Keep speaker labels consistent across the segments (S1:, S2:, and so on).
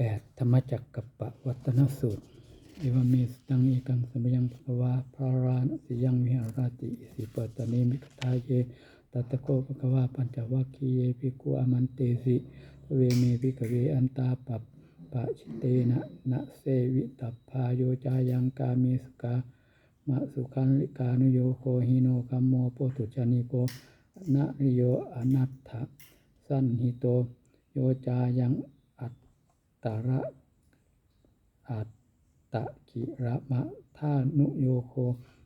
S1: แปดธรรมจักกับปวัตนสูตรเอวเมสตังเอกังสมยังภควาพระรานสิยังวิหารติสิปตเนมิกทาเยตัตโกภควาปัญจวัคคีเยภิกุอามันเตสิเวเมภิกเวอันตาปัปปะชิเตนะนะเสวิตัพพาโยจายังกาเมสุกามะสุขันลิกานุโยโคหิโนกัมโมโปตุจานิโกนะริโยอนัตถะสันหิโตโยจายัง ตระอัตตะกิระมะธานุโยโค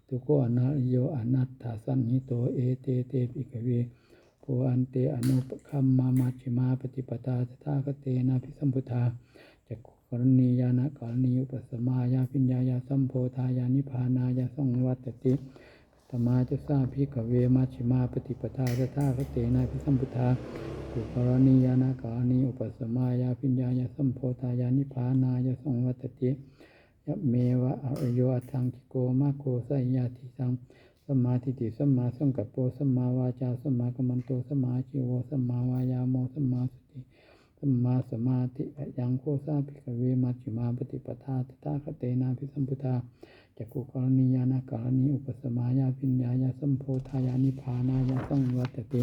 S1: ตุโกอนะริโยอนัตถะสันหิโตเอเตเตปิกเวโพอันเตอนุปคัมมามัชฌิมาปฏิปตาตถาคเตนะพิสัมพุทธาจักขุกรณียานกรณีอุปสมายาปิญญายาสัมโพธายานิพานายาสังวัตติ ตมาจะทราพิกเวมัชิมาปฏิปทาสทาคเตนะพิสัมพุทธาขุกรณียานกรณีอุปสมายาปิญญายาสัมโพธายานิพานายาสังวัตติยะเมวะอรโยอัตถังคิโกมาโกไสยาติสังสัมมาทิฏฐิสัมมาสังกัปโปสัมมาวาจาสัมมากมมันโตสัมมาชีวสัมมาวายาโมสัมมาสติ สัมมาสมาธิอะยังโคสาภิกขเวมัชฌิมาปฏิปทาตถาคเตนาภิสัมพุทธาจักขุกรณียานากรณีอุปสมายาปิญญายาสัมโพธายานิพานายาสังวัตติ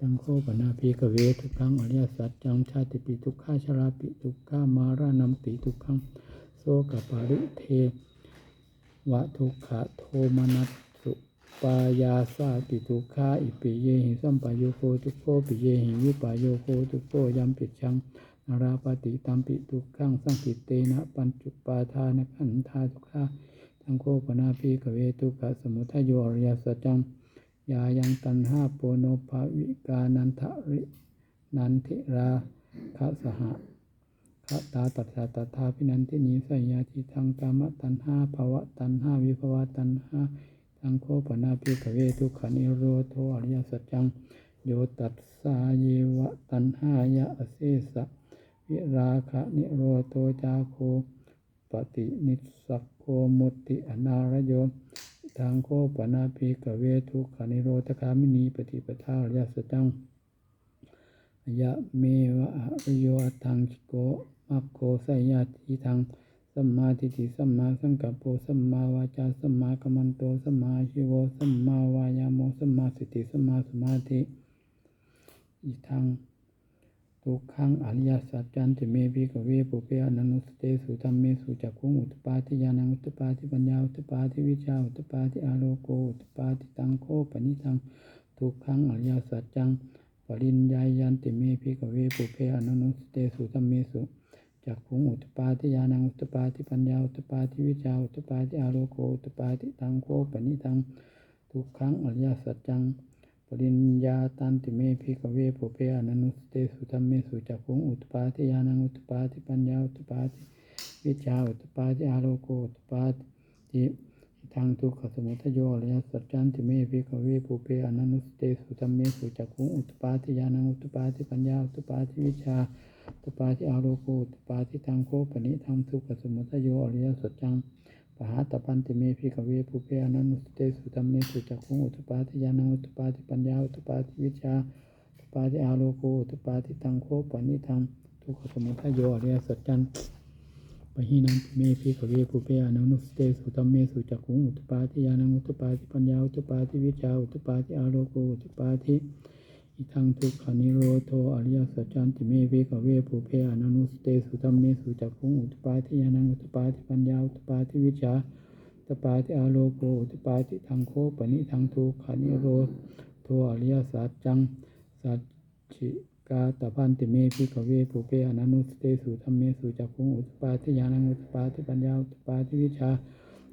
S1: ตังโคปนาภิกขเวทุกขังอริยสัจจังชาติปิทุกขาชราปิทุกขามารานัมปิทุกขังโสกปาริเทวะทุกขะโทมนัส ปายาสาปิทุกขาอิปิเยหิสัมปโยโคทุกโคปิเยหิวิปโยโคทุกโคยัมปิชังนาราปฏิตัมปิทุกขังสังกิตเตนะปัญจุปาทานขันธาทุกขาทังโคปนาพีกเวทุกขะสมุทัยโยอริยสัจจังยายังตันห้าโปโนภาวิกานันทรินันทิราคสหะคตาตัสสะตถาพินันทินีสัยาติทังกามตันห้าภวะตันห้าวิภวะตันห้า ทังโคปนาพีกเวทุกขนิโรโทอริยสัจจัง โยตัสสาเยวะตันหายะอเสสะวิราคะนิโรโตจาโคปฏินิสักโคมุติอนารโยทางโคปนาภิกเวทุกขานิโรธคามินีปฏิปทาอริยสัจจังยะเมวะอริโยอังชิโกมัคโคไสยาติทัง สัมมาทิฏฐิสัมมาสังกัปโปสัมมาวาจาสัมมากัมมันโตสัมมาชีโวสัมมาวายาโมสัมมาสติสัมมาสมาธิอีทังทุกขังอริยสัจจันติเมภิกเวปุเพอนันุสเตสุธรรมเมสุจักขุงอุตปาทิญาณังอุตปาทิปัญญาอุตปาทิวิชาอุตปาทิอาโลโกอุตปาทิตังโคปนิทังทุกขังอริยสัจจังปริญญายันติเมภิกเวปุเพอนันุสเตสุธรรมเมสุ จากขุงอุตปาทิยานังอุตปาทิปัญญาอุตปาทิวิชาอุตปาทิอาโลโกอุตปาทิตังโคปนิทังทุกขังอริยสัจจังปริญญาตันติเมพิกเวปุเปอนันุสเตสุธรรมเมสุจักขุงอุตปาทิยานังอุตปาทิปัญญาอุตปาทิวิชาอุตปาทิอาโลโกอุตปาทิ ทางทุกขสมุทโยอริยสัจจันติเมภิกขเวปุเพอนันุสเตสุธรรมเมสุจักขุอุตปาทิญาณังอุตปาทิปัญญาอุตปาทิวิชาอุตปาทิอาโลโกอุตปาทิทางโคปนิทางทุกขสมุทโยอริยสัจจังปหาตปันติเมพิกเวปุเพอนันุสเตสุตัมเมสุจักขุอุตปาทิยานังอุตปาทิปัญญาอุตปาทิวิชาอุตปาทิอาโลโกอุตปาทิตังโคปนิทังทุกขสมุทัยโยอริยสัจจันป หินันเมพิกเวปุเพอนันุสเตสุตัมเมสุจักขุงอุตปาทิยานังอุตปาทิปัญญาอุตปาทิวิชาอุตปาทิอาโลโกอุตปาทิอิทังทุกขานิโรโทอริยสัจจันติเมพิกเวปุเพอนันุสเตสุตัมเมสุจักขุงอุตปาทิยานังอุตปาทิปัญญาอุตปาทิวิชาอุตปาติอาโลโกอุตปาติทางโคปนิทางทุกขานิโรโทอริยสัจจังสัจฉิ กาตพันติเมพิกเวปุเปอนันุสเตสุธรรมเมสุจักขุงอุตปาทิญาณังอุตปาทิปัญญาอุตปาทิวิชา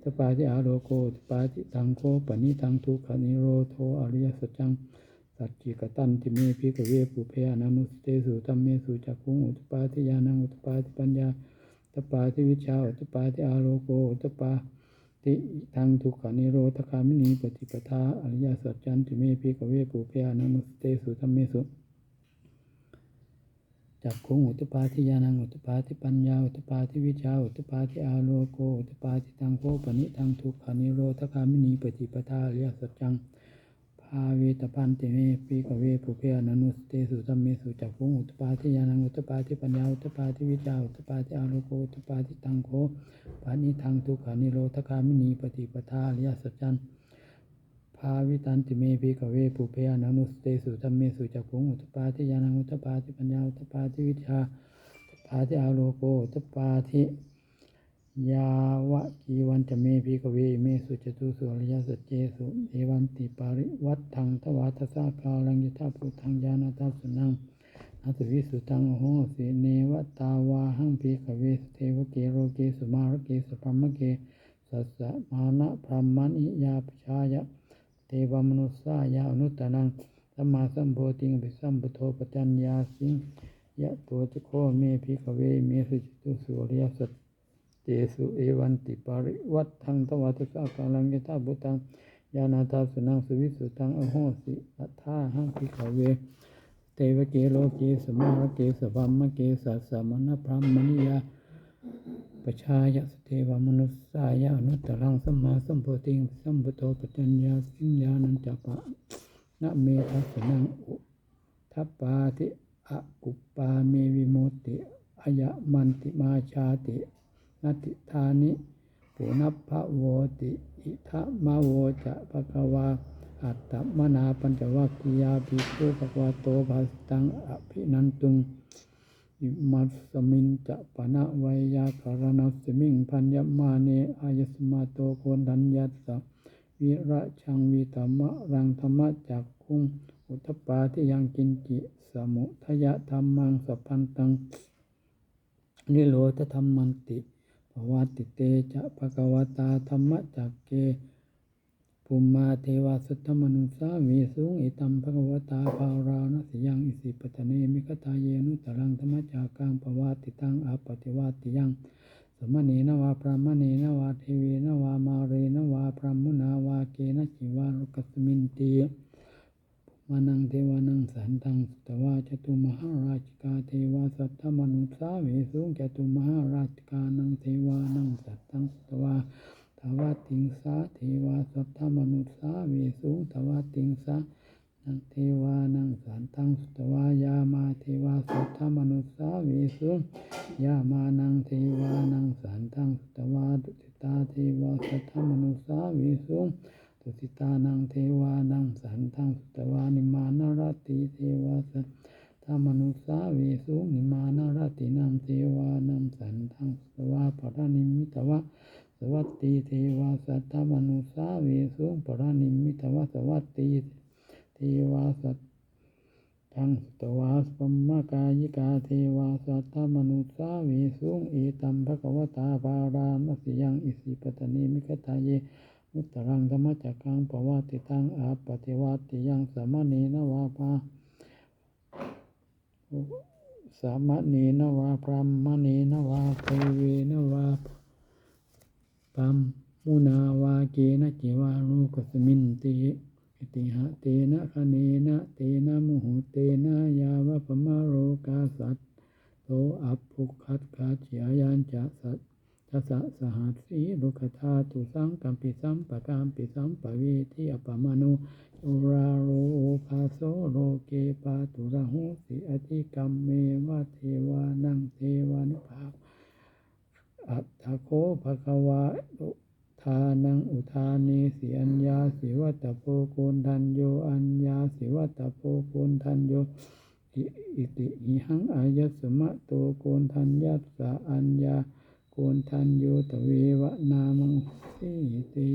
S1: ตปาติอาโลโกอุตปาติทางโคปนิทางทุกขานิโรโทอริยสัจจังสัจจิกตันติเมพิกเวปุเพอนันุสเตสุธรรมเมสุจักขุงอุตปาทิญาณังอุตปาทิปัญญาตปาทิวิชาอุตปาทิอาโลโกอุตปาติทางทุกขานิโรธคามินีปฏิปทาอริยสัจจันติเมพิกเวปุเพอนันุสเตสุธรรมเมสุ จักขุงอุตปาทิยานังอุตปาทิปัญญาอุตปาทิวิชาอุตปาทิอาโลโกอุตปาทิทางโคปนิทางทุกขานิโรธคามินีปฏิปทาอริยสัจจังภาเวตพันติเมปีกเวปุเพอนันุสเตสุตัมเมสุจักขุงอุตปาทิยานังอุตปาทิปัญญาอุตปาทิวิจาอุตปาทิอาโลโกอุตปาทิตังโคปนิทังทุกขานิโรธคามินีปฏิปทาอริยสัจจัน ภาวิตันติเมภิกเวปุเพอนันุสเตสุธรรมเมสุจักขุงอุตปาทิยานังอุตปาทิปัญญาอุตปาทิวิชาอุตปาทิอาโลโกอุตปาทิยาวะกีวันจะเมภิกเวเมสุจตุสุริยสัจเจสุเอวันติปาริวัตถังทวาทสากาลังยทาพุทังญาณทัสสนังนาสวิสุตังโหสิเนวตาวาหังภิกเวสเทวเกโรเกสุมารเกสุพรมเกสัสสะมานะพรหมนิยาปชายะ เทวมนุษสายาอนุตตนังสัมมาสัมโพธิงปิสัมปโทปจัญญาสิงยะตัวจะโคเมภิกเวเมสุจิตุสุริยสัจเจสุเอวันติปาริวัตทังทวัตสากาลังยตาบุตังยานาตาสุนังสุวิสุตังอโหสิอัฏฐาหังภิกเวเทวเกโลเกสมารเกสพัมมะเกสัสสะมณพรหมนิยา ปชายะสเทวมนุษสายะอนุตตรังสัมมาสัมโพธิงสัมปโตปัจจัญญาสิญญานันจปะนะเมทัสนังอุทัปปาติอะอุปปาเมวิโมติอายะมันติมาชาตินัติธานิปุนัพพะโวติอิทะมาโวจะภะคะวาอัตตมนาปัญจวัคคียาภิกขุภควาโตภาสตังอภินันตุง อิมัสสมินจะปะนะไวยาการณสมิงพันยมาเนอายสมาโตโคนทัญยัสสวิระชังวิธรรมะรังธรรมะจักคุงอุทปาที่ยังกินจิสมุทยะธรรมังสัพพันตังนิโรธธรรมันติภวติเตจะภะคะวตาธรรมจักเก ภูมิมาเทวาสุทธมนุสามีสูงอิตัมภคะวตาภารานะสยังอิสิปตเนมิคตาเยนุตรังธรรมจากังปวาติตังอาปฏิวาติยังสมณีนวาพระมณีนวาเทวีนวามาเรนวาพระมุนาวาเกนจิวาลุกัสมินตีมานังเทวานังสันตังสุตวาจตุมหาราชิกาเทวาสัทธมนุสาเวสูงจตุมหาราชิกานังเทวานังสัตตังสุตวา วาติงสาเทวาสัทธมนุสาเวสูงทวาติงสานังเทวานังสันตังสุตวายามาเทวาสัทธมนุสาเวสูงยามานังเทวานังสันตังสุตวาดุติตาเทวาสัทธมนุสาเวสูงดุติตานังเทวานังสันตังสุตวานิมานารติเทวาสัทธมนุสาเวสูงนิมานารตินังเทวานังสันตังสุตวาปรนิมิตวะ วัสดีเทวาสัตตมนุสาเวสุปรานิมิตวสวัสดีเทวาสัตทังตวาสปัมมกายิกาเทวาสัตตมนุสาเวสุงเอตัมภะควตาภารานสิยังอิสิปตเนมิกตาเยมุตตรังธรรมจักกังปวัติตังอาปฏิวัติยังสามเณนวาภาสามเณนวาพรหมเณนวาเทวนวา ปัมมุนาวาเกนะจิวาลูกสมินติอิติหะเตนะคเนนะเตนะมุหุเตนะยาวะปมะโรกาสัตโตอัปภุคัตคาจิอายันจะสัตทัสสะสหัสสีลุกธาตุสังกัมปิสัมปะกามปิสัมปะเวทิอัปมานุอุราโรภาโสโลเกปาตุระหุสิอธิกรรมเมวะเทวานังเทวานุภา อัตถโคภะควะอุทานังอุทาเนสิอัญญาสิวัตโพโกนทันโยอัญญาสิวัตโพโกนทันโยอิอิติหิหังอายสมะโตโกนทันยัสสะอัญญาโกนทันโยตเววะนามังสี